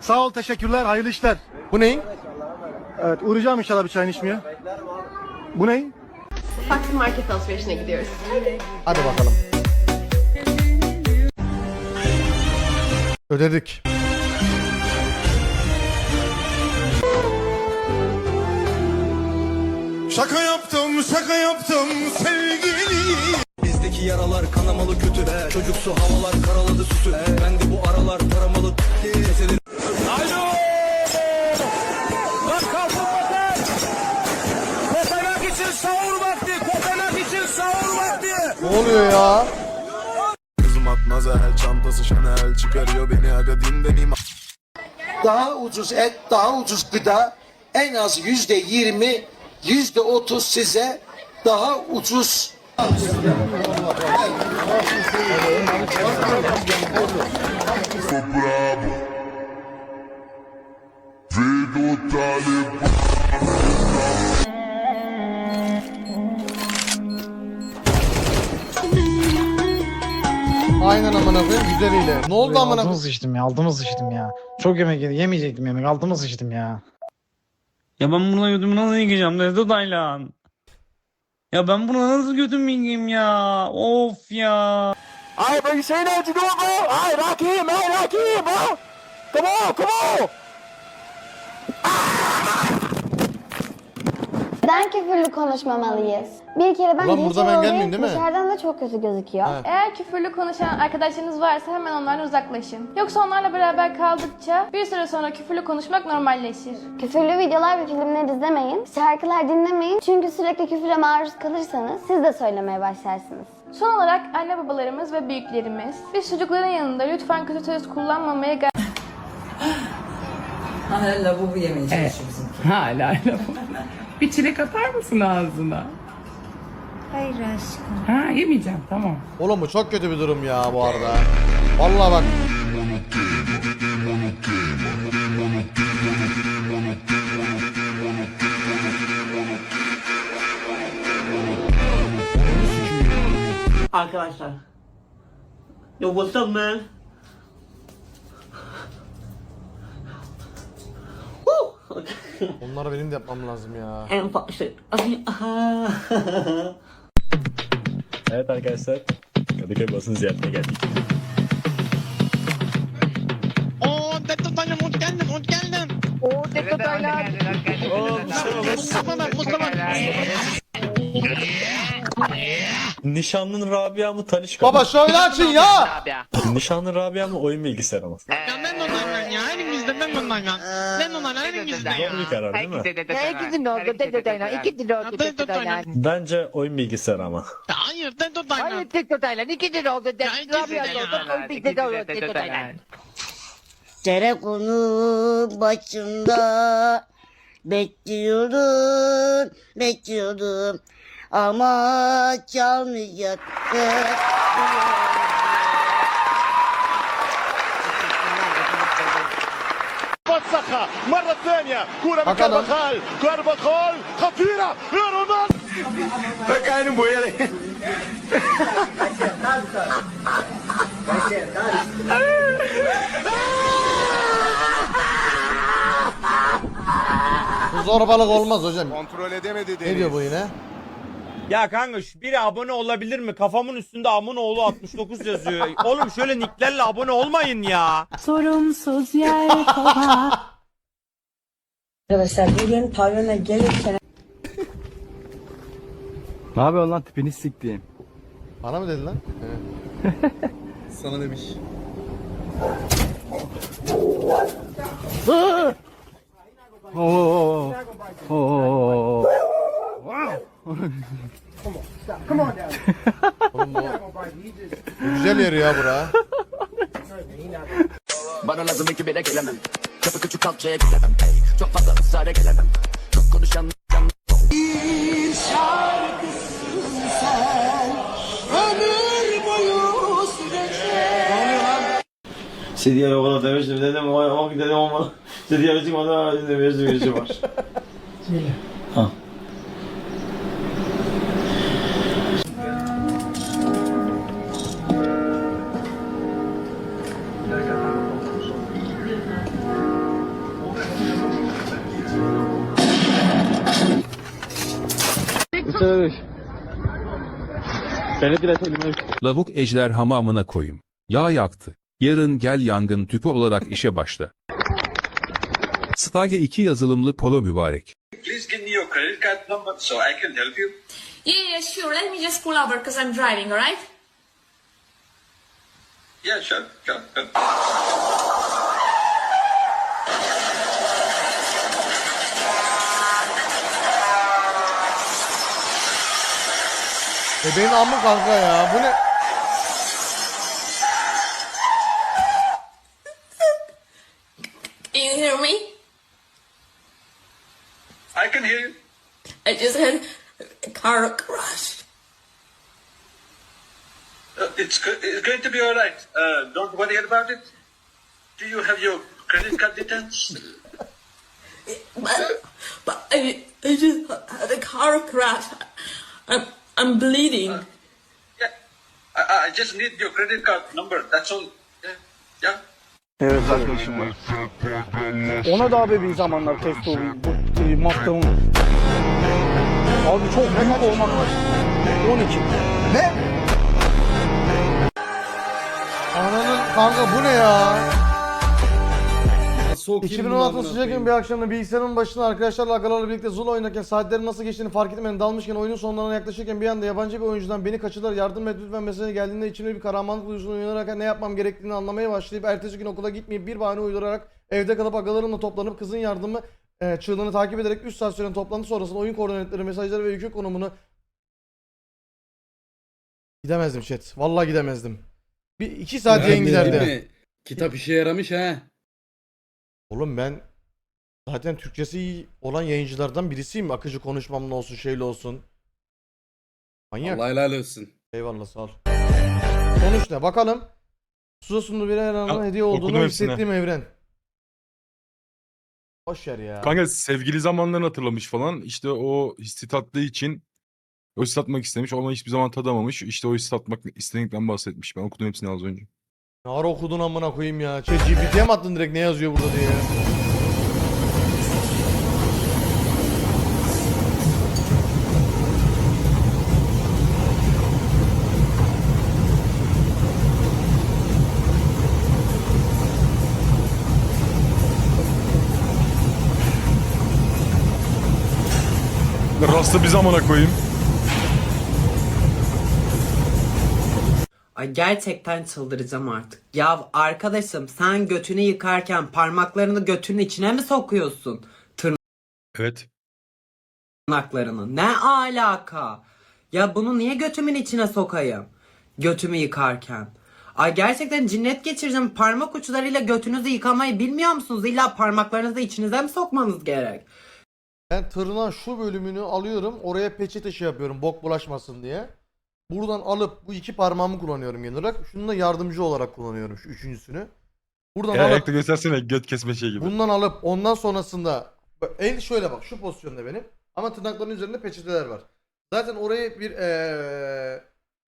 Sağ ol, teşekkürler, hayırlı işler. Bu neyin? Evet, uğrayacağım inşallah bir çayını içmeye. Bu ne? Farklı market alışverişine gidiyoruz. Hadi bakalım. Ödedik. Şaka yaptım, şaka yaptım sevgili. Bizdeki yaralar kanamalı kötü Çocuksu havalar karaladı süsü Ben de bu aralar taramalı Keseleri oluyor ya? Kızım Atmazel, çantası Chanel Çıkarıyor beni aga dinleneyim daha ucuz et, daha ucuz gıda. En az yüzde yirmi, yüzde otuz size daha ucuz Aynen amına koyayım güzeliyle. Ne oldu amına Altıma koyayım? sıçtım ya altıma sıçtım ya. Çok yemek yedim yemeyecektim yemek altıma sıçtım ya. Ya ben buna götümü nasıl yıkayacağım Nevzat Taylan? Ya ben buna nasıl götümü yıkayayım ya? Of ya. Ay, but you say that you it, bro. Ay, rock him, man, rock him, bro. Come on, come on. Neden küfürlü konuşmamalıyız? Bir kere ben Ulan burada ben gelmeyeyim değil mi? Dışarıdan da çok kötü gözüküyor. Evet. Eğer küfürlü konuşan arkadaşlarınız varsa hemen onlardan uzaklaşın. Yoksa onlarla beraber kaldıkça bir süre sonra küfürlü konuşmak normalleşir. Küfürlü videolar ve filmler izlemeyin. Şarkılar dinlemeyin. Çünkü sürekli küfüre maruz kalırsanız siz de söylemeye başlarsınız. Son olarak anne babalarımız ve büyüklerimiz biz çocukların yanında lütfen kötü söz kullanmamaya gayret Hala bu yemeye çalışıyor bizimki. Hala hala. Bir çilek atar mısın ağzına? Hayır aşkım. Ha yemeyeceğim tamam. Oğlum bu çok kötü bir durum ya bu arada. Vallahi bak. Arkadaşlar. Yo what's up man? Onları benim de yapmam lazım ya. En fa şey. Evet arkadaşlar. Kadıköy basın ziyaretine geldik. Oo Deto Taylan hoş geldin hoş geldin. Oo Deto Taylan. Mustafa bak Mustafa. Nişanlın Rabia mı Tanışka mı? Baba şöyle açın ya. Nişanlın Rabia mı oyun bilgisayarı mı? Ya ben ya ben. Ben elimizde ya. Doğru bir karar değil mi? İkisi de oldu Dedo Taylan. İkisi de oldu Dedo Taylan. Bence oyun bilgisayarı ama. Hayır Deto Taylan. Hayır Dedo Taylan. İkisi de oldu Dedo Ya ikisi de ya. oldu. İkisi de oldu Dedo Taylan. Telefonu başımda bekliyorum, bekliyorum ama çalmayacaktı. مرة ثانية كرة من Bakalım. كارفاخال كارفاخال خطيرة يا رونالدو Bakayım bu yere Bu zorbalık olmaz hocam. Kontrol edemedi Ne diyor bu yine? Ya kanka şu biri abone olabilir mi? Kafamın üstünde Amunoğlu 69 yazıyor. Oğlum şöyle nicklerle abone olmayın ya. Sorumsuz yer kova. Arkadaşlar bugün pavyona gelirken Ne yapıyorsun lan tipini siktiğim? Bana mı dedi lan? Sana demiş Oo. Oo. Oo. Güzel yer ya bura. Bana lazım iki bire gelemem Kapı küçük kalçaya gelemem hey Çok fazla ısrara gelemem Çok konuşan Bir şarkısın sen ömür boyu sürecek. Sedye o kadar demiştim dedim o o dedim ama Sedye çıkmadı dedim bir birisi var. Ha. Lavuk ejder hamamına koyayım. Yağ yaktı. Yarın gel yangın tüpü olarak işe başla. Stage 2 yazılımlı polo mübarek. Please give me your credit card number so I can help you Yeah, yeah, sure. Let me just pull over because I'm driving, alright? Yeah sure sure, sure. Bebeğin amı kanka ya. Bu ne? Can you hear me? I can hear you I just had a car crash. Uh, it's, go- it's going to be alright uh, Don't worry about it Do you have your credit card details? But, but I, I just had a car crash. I'm, I'm bleeding. Yeah I, I just need your credit card number that's all Yeah yeah Evet arkadaşım var. Ona da abi bir zamanlar test oldu. Bu e. Abi çok büyük olmak var. 12. Ne? Ananın kanka bu ne ya? Sokayım 2016 bunu sıcak gün bir akşamda bilgisayarın başında arkadaşlarla agalarla birlikte Zula oynarken saatlerin nasıl geçtiğini fark etmeden dalmışken oyunun sonlarına yaklaşırken bir anda yabancı bir oyuncudan beni kaçırdılar yardım et lütfen mesajı geldiğinde içimde bir kahramanlık duygusunu uyanarak ne yapmam gerektiğini anlamaya başlayıp ertesi gün okula gitmeyip bir bahane uydurarak evde kalıp agalarımla toplanıp kızın yardımı e, çığlığını takip ederek 3 saat süren toplantı sonrasında oyun koordinatları, mesajları ve yükü konumunu Gidemezdim chat. Vallahi gidemezdim. Bir iki saat yayın giderdi. Kitap işe yaramış ha. Oğlum ben zaten Türkçesi iyi olan yayıncılardan birisiyim. Akıcı konuşmamla olsun şeyle olsun. Manyak. helal olsun. Eyvallah sağ ol. Sonuç ne? Bakalım. Suza sunduğu bir evrana hediye olduğunu okudum hepsini. hissettiğim evren. Boş ver ya. Kanka sevgili zamanlarını hatırlamış falan. İşte o hissi tattığı için o hissi tatmak istemiş ama hiçbir zaman tadamamış. İşte o hissi tatmak istedikten bahsetmiş. Ben okudum hepsini az önce. Ne ara okudun amına koyayım ya. Şey GPT'ye mi attın direkt ne yazıyor burada diye. Rasta bir zamana koyayım. Ay gerçekten çıldıracağım artık. Ya arkadaşım sen götünü yıkarken parmaklarını götünün içine mi sokuyorsun? Evet. Tırnaklarını. Ne alaka? Ya bunu niye götümün içine sokayım? Götümü yıkarken. Ay gerçekten cinnet geçireceğim. Parmak uçlarıyla götünüzü yıkamayı bilmiyor musunuz? İlla parmaklarınızı içinize mi sokmanız gerek? Ben tırnağın şu bölümünü alıyorum. Oraya peçete şey yapıyorum. Bok bulaşmasın diye. Buradan alıp bu iki parmağımı kullanıyorum genel olarak. Şunu da yardımcı olarak kullanıyorum şu üçüncüsünü. Buradan Ya alıp ayakta göstersene göt kesme şey gibi. bundan alıp ondan sonrasında Bak, el şöyle bak şu pozisyonda benim. Ama tırnakların üzerinde peçeteler var. Zaten orayı bir eee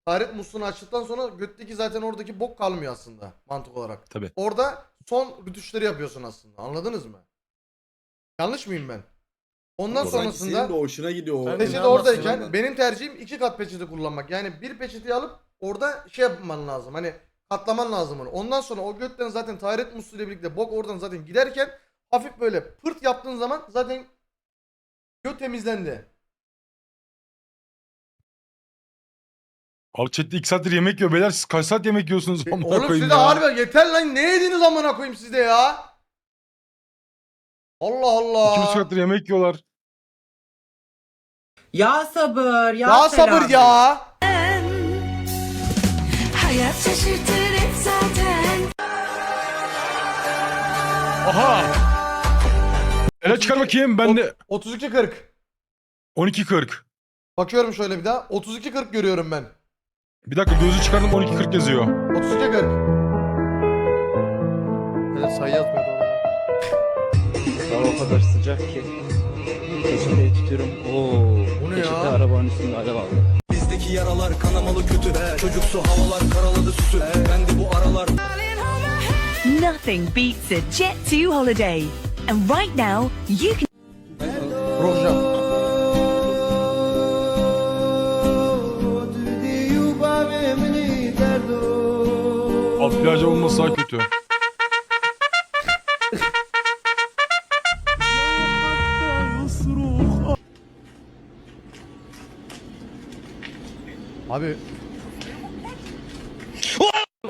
taharet musluğunu açtıktan sonra götteki zaten oradaki bok kalmıyor aslında mantık olarak. Tabii. Orada son rütuşları yapıyorsun aslında. Anladınız mı? Yanlış mıyım ben? Ondan sonrasında hoşuna gidiyor. peçete oradayken benim tercihim iki kat peçete kullanmak. Yani bir peçeteyi alıp orada şey yapman lazım. Hani katlaman lazım onu. Ondan sonra o götten zaten taharet musluğuyla birlikte bok oradan zaten giderken hafif böyle pırt yaptığın zaman zaten göt temizlendi. Abi chatte 2 saattir yemek yiyor beyler. Siz kaç saat yemek yiyorsunuz? Amına Oğlum koyayım ya. harbi yeter lan ne yediniz amına koyayım sizde ya? Allah Allah. İki buçuk saattir yemek yiyorlar. Ya sabır, ya, Ya sabır ya. Hayat şaşırtır hep zaten. Aha. Ele çıkar bakayım ben de 32-40. 12.40. Bakıyorum şöyle bir daha. 32-40 görüyorum ben. Bir dakika gözü çıkardım 12.40 yazıyor. 32-40. Evet sayı yazmıyor kadar sıcak ki. Peçeteyi tutuyorum. Oo. Bu ne Peçete ya? arabanın üstünde alev aldı. Bizdeki yaralar kanamalı kötü be Çocuksu havalar karaladı süsü be Ben de bu aralar Nothing beats a Jet2 holiday. And right now, you can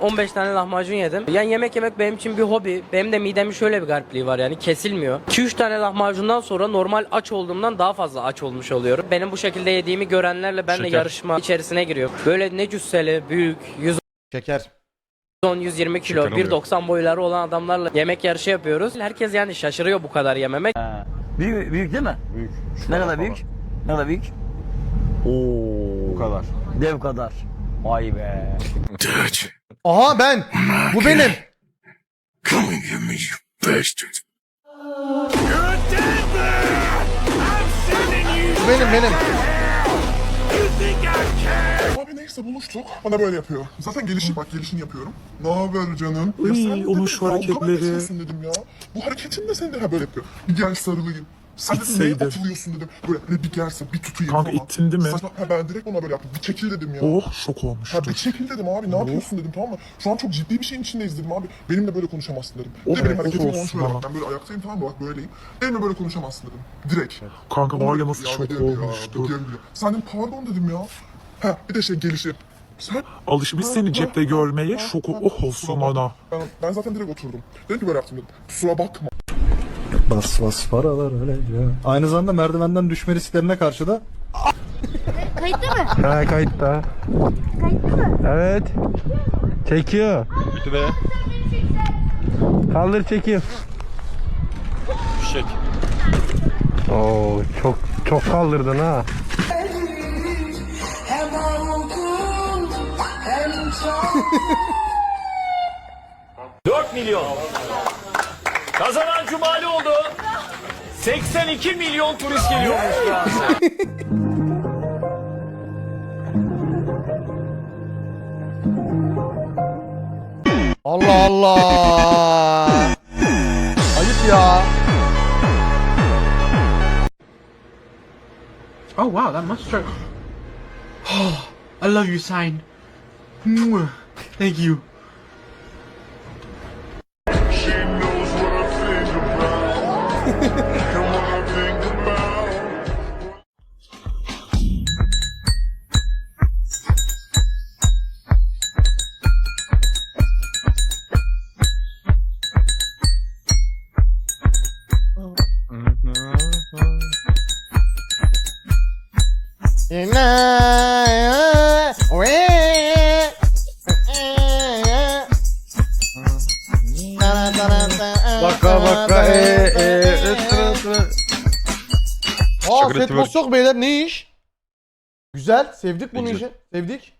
15 tane lahmacun yedim. Yani yemek yemek benim için bir hobi. Benim de midemin şöyle bir garipliği var yani kesilmiyor. 2-3 tane lahmacundan sonra normal aç olduğumdan daha fazla aç olmuş oluyorum. Benim bu şekilde yediğimi görenlerle ben de Şeker. yarışma içerisine giriyorum. Böyle ne cüsseli, büyük, 110 şeker. 120 kilo, Şeker oluyor. 1.90 boyları olan adamlarla yemek yarışı yapıyoruz. Herkes yani şaşırıyor bu kadar yememek. Büyük, büyük değil mi? Büyük. Ne kadar büyük? Ne kadar büyük? Oo. Bu kadar. Dev kadar. Vay be. Aha ben. Bu benim. Bu benim benim. Abi neyse buluştuk. Bana böyle yapıyor. Zaten gelişi bak gelişini yapıyorum. Ne haber canım? Ya sen onun şu hareketleri. dedim ya. Bu hareketin de seni de ha böyle yapıyor. Bir gel sarılayım. Sen dedim neye atılıyorsun dedim. Böyle hani bir gelse bir tutayım Kanka falan. ittin değil mi? Saçma. Ha ben direkt ona böyle yaptım. Bir çekil dedim ya. Oh şok olmuş. Ha bir çekil dedim abi ne yapıyorsun dedim tamam mı? Şu an çok ciddi bir şeyin içindeyiz dedim abi. Benimle böyle konuşamazsın dedim. Ne benim hareketim olmuş böyle bak. Ben böyle ayaktayım tamam mı bak böyleyim. Benimle böyle konuşamazsın dedim. Direkt. Kanka var ya nasıl şok olmuştu. Sen dedim pardon dedim ya. Ha bir de şey gelişi. Sen Alışmış seni cepte görmeye şoku oh olsun ana. ben, ben zaten direkt oturdum. Dedim ki böyle yaptım dedim. Kusura bakma. Bas bas paralar öyle ya. Aynı zamanda merdivenden düşme risklerine karşı da Kayıtlı mı? Ha kayıtta. Kayıtlı mı? Evet. Çekiyor. Kötü be. Kaldır çekiyor. Fişek. Oo çok çok kaldırdın ha. Kazanan Cumali oldu. 82 milyon turist geliyormuş Fransa'ya. Allah Allah. Ayıp ya. Oh wow, that mustard. Oh, I love you, sign. Thank you. Baka baka e e Aa Şakır Fatboss twerk. yok beyler ne iş? Güzel sevdik bunu güzel. işi. Sevdik.